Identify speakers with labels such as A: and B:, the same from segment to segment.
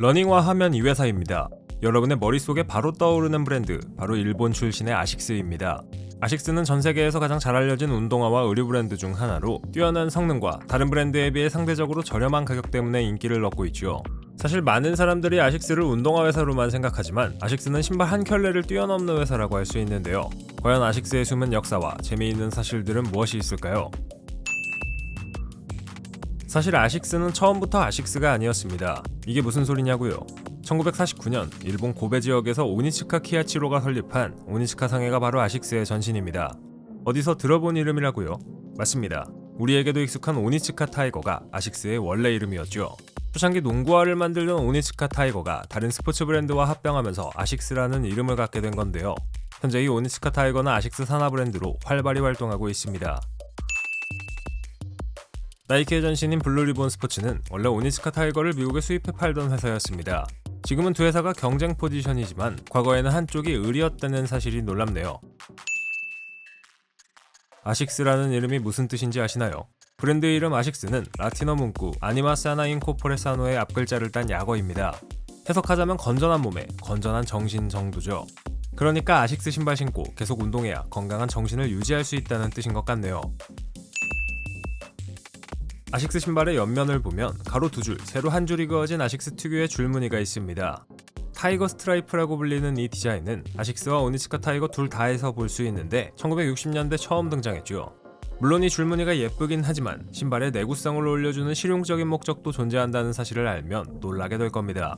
A: 러닝화 하면 이 회사입니다. 여러분의 머릿속에 바로 떠오르는 브랜드, 바로 일본 출신의 아식스입니다. 아식스는 전 세계에서 가장 잘 알려진 운동화와 의류 브랜드 중 하나로 뛰어난 성능과 다른 브랜드에 비해 상대적으로 저렴한 가격 때문에 인기를 얻고 있죠. 사실 많은 사람들이 아식스를 운동화 회사로만 생각하지만 아식스는 신발 한 켤레를 뛰어넘는 회사라고 할 수 있는데요. 과연 아식스의 숨은 역사와 재미있는 사실들은 무엇이 있을까요? 사실 아식스는 처음부터 아식스가 아니었습니다. 이게 무슨 소리냐고요? 1949년 일본 고베 지역에서 오니츠카 키아치로가 설립한 오니츠카 상해가 바로 아식스의 전신입니다. 어디서 들어본 이름이라고요? 맞습니다. 우리에게도 익숙한 오니츠카 타이거가 아식스의 원래 이름이었죠. 초창기 농구화를 만들던 오니츠카 타이거가 다른 스포츠 브랜드와 합병하면서 아식스라는 이름을 갖게 된 건데요. 현재 이 오니츠카 타이거는 아식스 산하 브랜드로 활발히 활동하고 있습니다. 나이키의 전신인 블루리본 스포츠는 원래 오니츠카 타이거를 미국에 수입해 팔던 회사였습니다. 지금은 두 회사가 경쟁 포지션이지만 과거에는 한쪽이 의리였다는 사실이 놀랍네요. 아식스라는 이름이 무슨 뜻인지 아시나요? 브랜드 이름 아식스는 라틴어 문구 아니마사나 인코포레사노의 앞글자를 딴 약어입니다. 해석하자면 건전한 몸에 건전한 정신 정도죠. 그러니까 아식스 신발 신고 계속 운동해야 건강한 정신을 유지할 수 있다는 뜻인 것 같네요. 아식스 신발의 옆면을 보면 가로 두 줄, 세로 한 줄이 그어진 아식스 특유의 줄무늬가 있습니다. 타이거 스트라이프라고 불리는 이 디자인은 아식스와 오니츠카 타이거 둘 다에서 볼 수 있는데 1960년대 처음 등장했죠. 물론 이 줄무늬가 예쁘긴 하지만 신발의 내구성을 올려주는 실용적인 목적도 존재한다는 사실을 알면 놀라게 될 겁니다.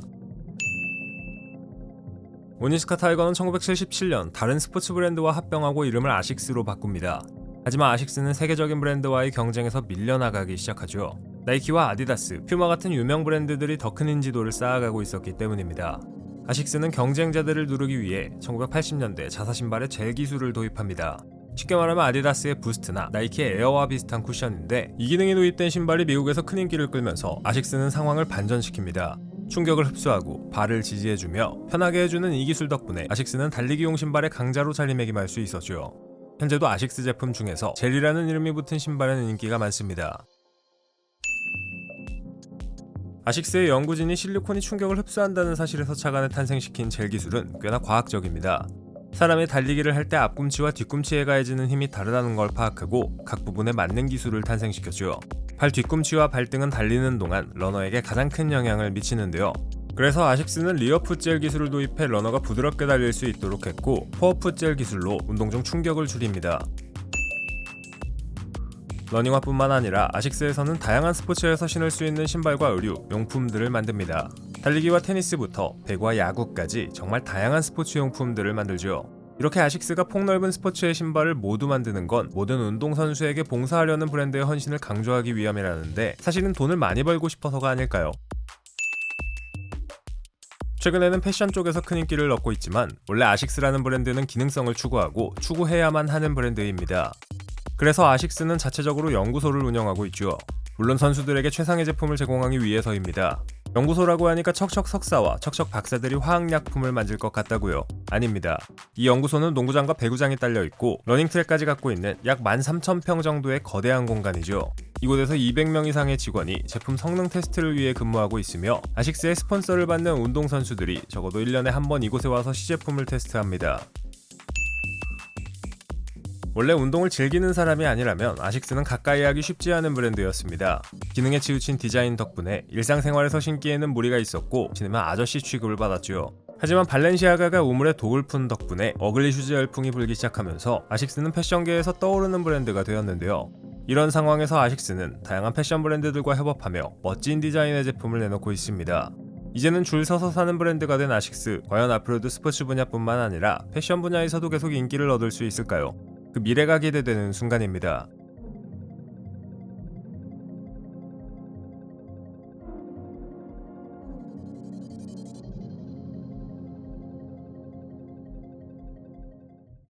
A: 오니츠카 타이거는 1977년 다른 스포츠 브랜드와 합병하고 이름을 아식스로 바꿉니다. 하지만 아식스는 세계적인 브랜드와의 경쟁에서 밀려나가기 시작하죠. 나이키와 아디다스, 퓨마 같은 유명 브랜드들이 더 큰 인지도를 쌓아가고 있었기 때문입니다. 아식스는 경쟁자들을 누르기 위해 1980년대 자사 신발에 젤 기술을 도입합니다. 쉽게 말하면 아디다스의 부스트나 나이키의 에어와 비슷한 쿠션인데 이 기능이 도입된 신발이 미국에서 큰 인기를 끌면서 아식스는 상황을 반전시킵니다. 충격을 흡수하고 발을 지지해주며 편하게 해주는 이 기술 덕분에 아식스는 달리기용 신발의 강자로 자리매김할 수 있었죠. 현재도 아식스 제품 중에서 젤이라는 이름이 붙은 신발에는 인기가 많습니다. 아식스의 연구진이 실리콘이 충격을 흡수한다는 사실에서 착안을 탄생시킨 젤 기술은 꽤나 과학적입니다. 사람이 달리기를 할 때 앞꿈치와 뒤꿈치에 가해지는 힘이 다르다는 걸 파악하고 각 부분에 맞는 기술을 탄생시켰죠. 발 뒤꿈치와 발등은 달리는 동안 러너에게 가장 큰 영향을 미치는데요. 그래서 아식스는 리어풋 젤 기술을 도입해 러너가 부드럽게 달릴 수 있도록 했고 포어풋 젤 기술로 운동 중 충격을 줄입니다. 러닝화뿐만 아니라 아식스에서는 다양한 스포츠에서 신을 수 있는 신발과 의류, 용품들을 만듭니다. 달리기와 테니스부터 배구와 야구까지 정말 다양한 스포츠 용품들을 만들죠. 이렇게 아식스가 폭넓은 스포츠의 신발을 모두 만드는 건 모든 운동선수에게 봉사하려는 브랜드의 헌신을 강조하기 위함이라는데 사실은 돈을 많이 벌고 싶어서가 아닐까요? 최근에는 패션 쪽에서 큰 인기를 얻고 있지만 원래 아식스라는 브랜드는 기능성을 추구하고 추구해야만 하는 브랜드입니다. 그래서 아식스는 자체적으로 연구소를 운영하고 있죠. 물론 선수들에게 최상의 제품을 제공하기 위해서입니다. 연구소라고 하니까 척척 석사와 척척 박사들이 화학약품을 만들 것 같다고요? 아닙니다. 이 연구소는 농구장과 배구장이 딸려 있고 러닝트랙까지 갖고 있는 약 13,000평 정도의 거대한 공간이죠. 이곳에서 200명 이상의 직원이 제품 성능 테스트를 위해 근무하고 있으며 아식스의 스폰서를 받는 운동선수들이 적어도 1년에 한 번 이곳에 와서 시제품을 테스트합니다. 원래 운동을 즐기는 사람이 아니라면 아식스는 가까이 하기 쉽지 않은 브랜드였습니다. 기능에 치우친 디자인 덕분에 일상생활에서 신기에는 무리가 있었고 신으면 아저씨 취급을 받았죠. 하지만 발렌시아가가 우물에 독을 푼 덕분에 어글리 슈즈 열풍이 불기 시작하면서 아식스는 패션계에서 떠오르는 브랜드가 되었는데요. 이런 상황에서 아식스는 다양한 패션 브랜드들과 협업하며 멋진 디자인의 제품을 내놓고 있습니다. 이제는 줄 서서 사는 브랜드가 된 아식스, 과연 앞으로도 스포츠 분야뿐만 아니라 패션 분야에서도 계속 인기를 얻을 수 있을까요? 그 미래가 기대되는 순간입니다.